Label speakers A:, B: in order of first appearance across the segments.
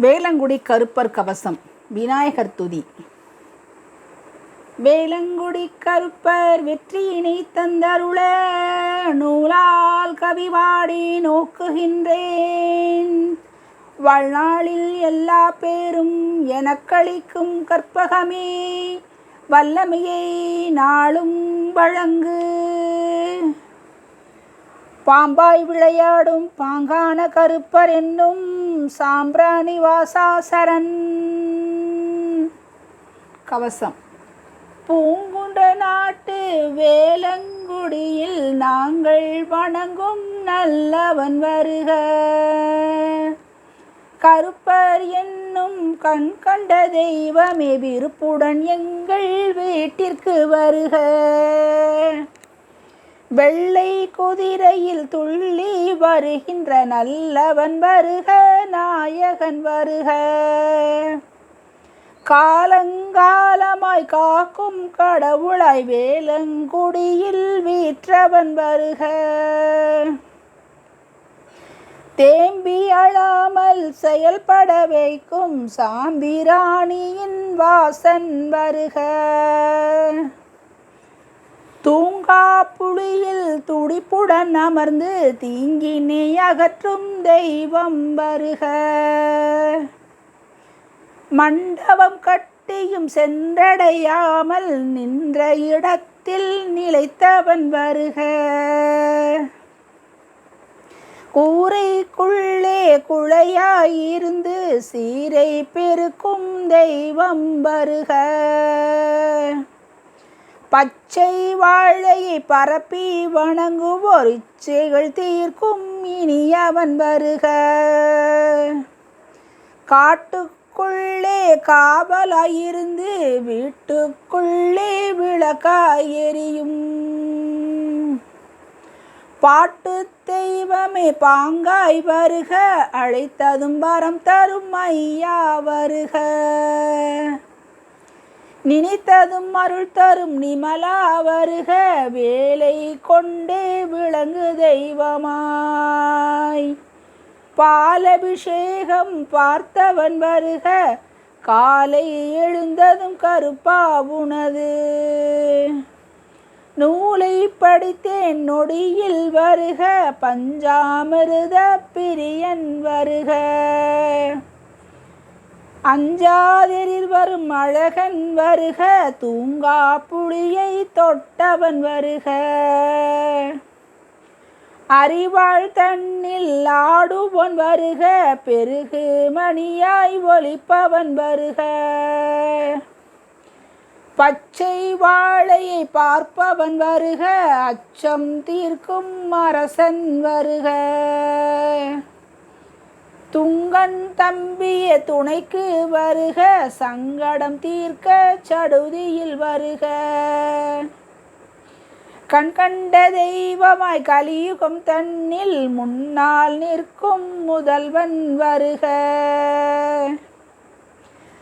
A: வேலங்குடி கருப்பர் கவசம் விநாயகர் துதி. வேலங்குடி கருப்பர் வெற்றியினை தந்தருள நூலால் கவிவாடி நோக்குகின்றேன். வாழ்நாளில் எல்லா பேரும் எனக்களிக்கும் கற்பகமே வல்லமையை நாளும் வழங்கு. பாம்பாய் விளையாடும் பாங்கான கருப்பர் என்னும் சாம்பிராணி வாசாசரன். கவசம். பூங்குன்ற நாட்டு வேலங்குடியில் நாங்கள் வணங்கும் நல்லவன் வருக. கருப்பர் என்னும் கண் கண்ட தெய்வமே விருப்புடன் எங்கள் வீட்டிற்கு வருக. வெள்ளை குதிரையில் துள்ளி வருகின்ற நல்லவன் வருக நாயகன் வருக. காலங்காலமாய் காக்கும் கடவுளாய் வேலங்குடியில் வீற்றவன் வருக. தேம்பி அழாமல் செயல்பட வைக்கும் சாம்பிராணியின் வாசன் வருக. தூங்காப்புளியில் துடிப்புடன் அமர்ந்து தீங்கினை அகற்றும் தெய்வம் வருக. மண்டபம் கட்டியும் சென்றடையாமல் நின்ற இடத்தில் நிலைத்தவன் வருக. கூரைக்குள்ளே குழையாயிருந்து சீரை பெருக்கும் தெய்வம் வருக. பச்சை வாழையை பரப்பி வணங்குவோர் இச்சைகள் தீர்க்கும் இனி அவன் வருக. காட்டுக்குள்ளே காவலாயிருந்து வீட்டுக்குள்ளே விளக்காய் எரியும். பாட்டு தெய்வமே பாங்காய் வருக அழைத்ததும் வரம் தரும் ஐயா வருக. நினைத்ததும் அருள் தரும் நிமலா வருக வேலை கொண்டே விளங்கு தெய்வமாய். பாலபிஷேகம் பார்த்தவன் வருக காலை எழுந்ததும் கருப்பாவுனது நூலை படித்தேன் நொடியில் வருக பஞ்சாமிருத பிரியன் வருக. அஞ்சாதிரில் வரும் அழகன் வருக தூங்கா புளியை தொட்டவன் வருக. அறிவாள் தன்னில் ஆடுவன் வருக பெருகு மணியாய் ஒழிப்பவன் வருக. பச்சை வாழையை பார்ப்பவன் வருக அச்சம் தீர்க்கும் அரசன் வருக. தன் தம்பிய துணைக்கு வருக சங்கடம் தீர்க்க சடுதியில் வருக. கண் கண்ட தெய்வமாய் கலியுகம் தன்னில் முன்னால் நிற்கும் முதல்வன் வருக.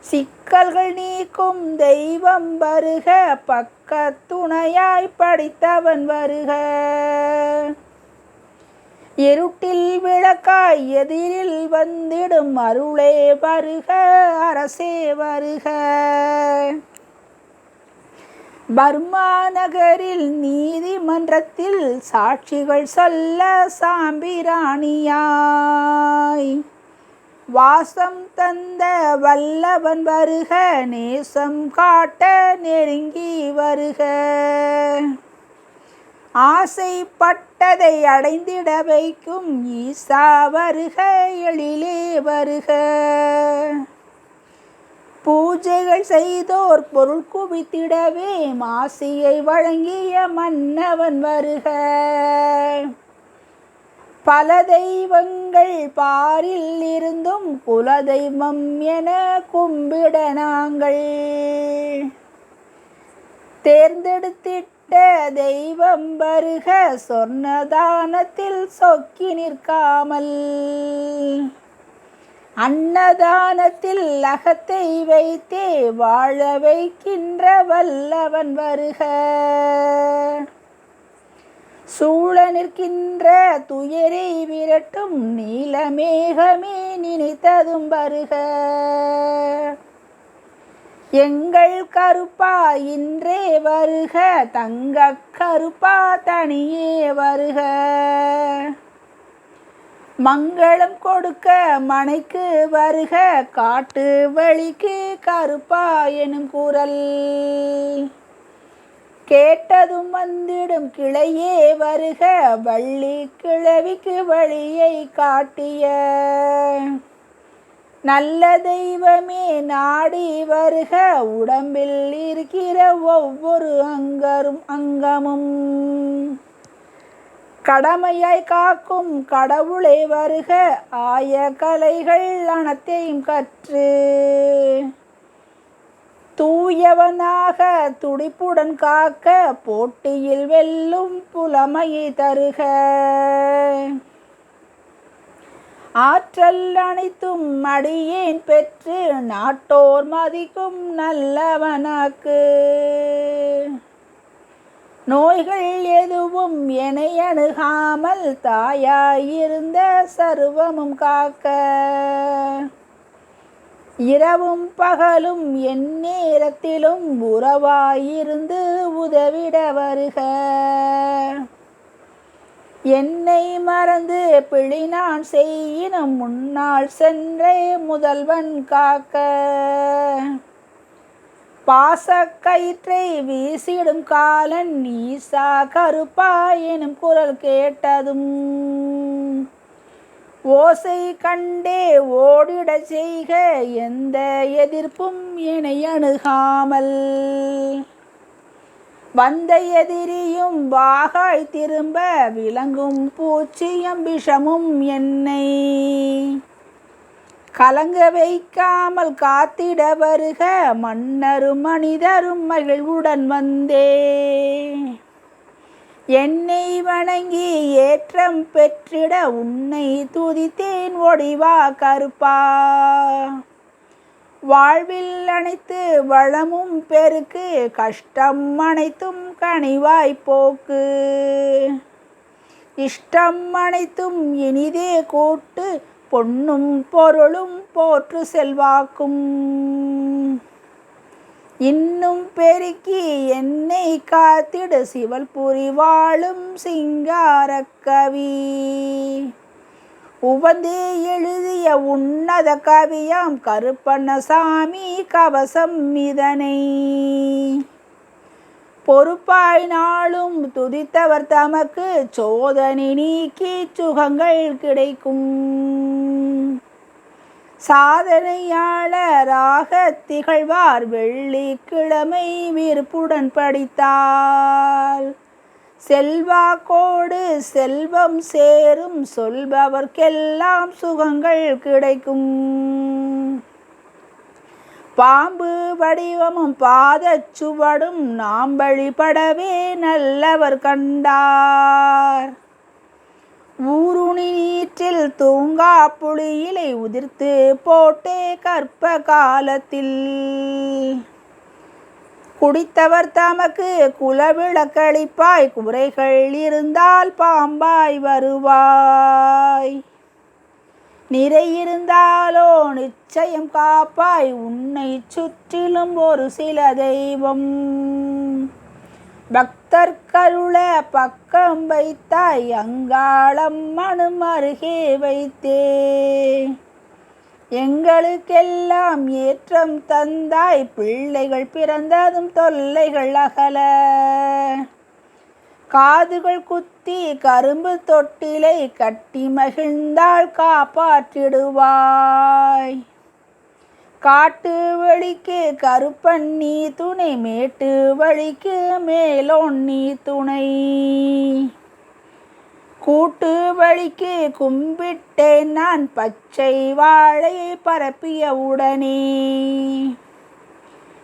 A: சிக்கல்கள் நீக்கும் தெய்வம் வருக பக்க துணையாய் படித்தவன் வருக. இருட்டில் விளக்காய் எதிரில் வந்திடும் அருளே வருக அரசே வருக. பர்மா நகரில் நீதிமன்றத்தில் சாட்சிகள் சொல்ல சாம்பிராணியாய் வாசம் தந்த வல்லவன் வருக நேசம் காட்ட நெருங்கி வருக. ஆசைப்பட்டதை அடைந்திட வைக்கும் ஈசா வருக எழிலே வருக. பூஜைகள் செய்தோர் பொருள் குவித்திடவே மாசியை வழங்கிய மன்னவன் வருக. பல தெய்வங்கள் பாரில் இருந்தும் குலதெய்வம் என கும்பிட நாங்கள். தேர்ந்தெடுத்திட்ட தெய்வம் வருக சொர்ணதானத்தில் சொக்கி நிற்காமல். அன்னதானத்தில் அகத்தை வைத்தே வாழ வைக்கின்ற வல்லவன் வருக. சூழ நிற்கின்ற துயரை விரட்டும் நீலமேகமே நினைத்ததும் வருக. எங்கள் கருப்பா இன்றே வருக தங்க கருப்பா தனியே வருக. மங்களம் கொடுக்க மனைக்கு வருக காட்டு வழிக்கு கருப்பா எனும் குரல் கேட்டதும் வந்திடும் கிளையே வருக வள்ளி கிழவிக்கு வழியை காட்டிய. நல்ல தெய்வமே நாடி வருக. உடம்பில் இருக்கிற ஒவ்வொரு அங்கரும் அங்கமும். கடமையாய் காக்கும் கடவுளை வருக. ஆய கலைகள் அனைத்தையும் கற்று. தூயவனாக துடிப்புடன் காக்க போட்டியில் வெல்லும் புலமையை தருக. ஆற்றல் அனைத்தும் அடியேன் பெற்று நாட்டோர் மதிக்கும் நல்லவனாக்கு. நோய்கள் எதுவும் என்னை அணுகாமல் தாயாயிருந்த சர்வமும் காக்க. இரவும் பகலும் என் நேரத்திலும் உறவாயிருந்து உதவிட வருக. என்னை மறந்து பிழி நான் செய்யினும் முன்னால் சென்றே முதல்வன் காக்க. பாசக்கயிற்றை வீசிடும் காலன் ஈசா கருப்பா எனும் குரல் கேட்டதும் ஓசை கண்டே ஓடிட செய்க எந்த எதிர்ப்பும் என்னை அணுகாமல். வந்த எதிரியும் வாகாய் திரும்ப விளங்கும் பூச்சியம் விஷமும் என்னை. கலங்க வைக்காமல் காத்திட வருக மன்னரும் மனிதரும் மகிழ்வுடன் வந்தே. என்னை வணங்கி ஏற்றம் பெற்றிட உன்னை துதித்தேன் ஒடிவா கருப்பா. வாழ்வில் அனைத்து வளமும் பெருக்கு கஷ்டம் அனைத்தும் கனிவாய் போக்கு. இஷ்டம் அனைத்தும் இனிதே கூட்டு பொன்னும் பொருளும் போற்று செல்வாக்கும். இன்னும் பெருக்கி என்னை காத்திடு சிவல் புரிவாளும் சிங்காரக்கவி. உவந்தே உன்னத கவியாம் கருப்பண்ணசாமி கவசம் இதனை பொறுப்பாய் நாளும் துதித்தவர் தமக்கு சோதனை நீக்கி சுகங்கள் கிடைக்கும். சாதனையாளராக திகழ்வார் வெள்ளிக்கிழமை விருப்புடன் படித்தாள் செல்வாக்கோடு செல்வம் சேரும் சொல்பவர்க்கெல்லாம் சுகங்கள் கிடைக்கும். பாம்பு வடிவமும் பாதச்சுவடும் நாம் வழிபடவே நல்லவர் கண்டார். ஊருணி நீற்றில் தூங்கா புளியிலை உதிர்த்து போட்டே கற்ப காலத்தில். குடித்தவர் தமக்கு குலவிளக்களிப்பாய் குறைகள் இருந்தால் பாம்பாய் வருவாய். நிறை இருந்தாலோ நிச்சயம் காப்பாய் உன்னை சுற்றிலும் ஒரு சில தெய்வம். பக்தர்கருள பக்கம் வைத்தாய் அங்காளம் மனு அருகே வைத்தே. எங்களுக்கெல்லாம் ஏற்றம் தந்தாய். பிள்ளைகள் பிறந்ததும் தொல்லைகள் அகல. காதுகள் குத்தி கரும்பு தொட்டிலை கட்டி மகிழ்ந்தால் காப்பாற்றிடுவாய். காட்டு வழிக்கு கருப்பன் நீ துணை மேட்டு வழிக்கு மேலோன் நீ துணை. கூட்டு வழிக்கு கும்பிட்டேன் நான் பச்சை வாழை பரப்பிய உடனே.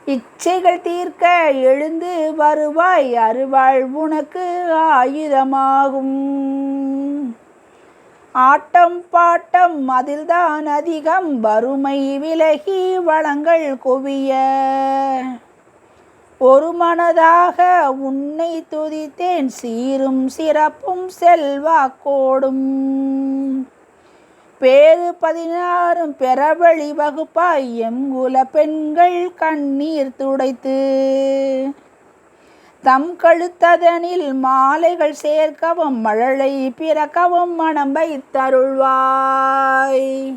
A: இச்சைகள் தீர்க்க எழுந்து வருவாய் அருவாள் உனக்கு ஆயுதமாகும். ஆட்டம் பாட்டம் அதில்தான் அதிகம் வறுமை விலகி வளங்கள் குவிய. ஒரு மனதாக உன்னை துதித்தேன். சீரும் சிறப்பும் செல்வாக்கோடும் பேரு பதினாறும் பெறவழி வகுப்பாய். எங்குல பெண்கள் கண்ணீர் துடைத்து. தம் கழுத்ததனில் மாலைகள் சேர்க்கவும் மழலை பிறக்கவும் மனம் வைத்தருள்வாய்.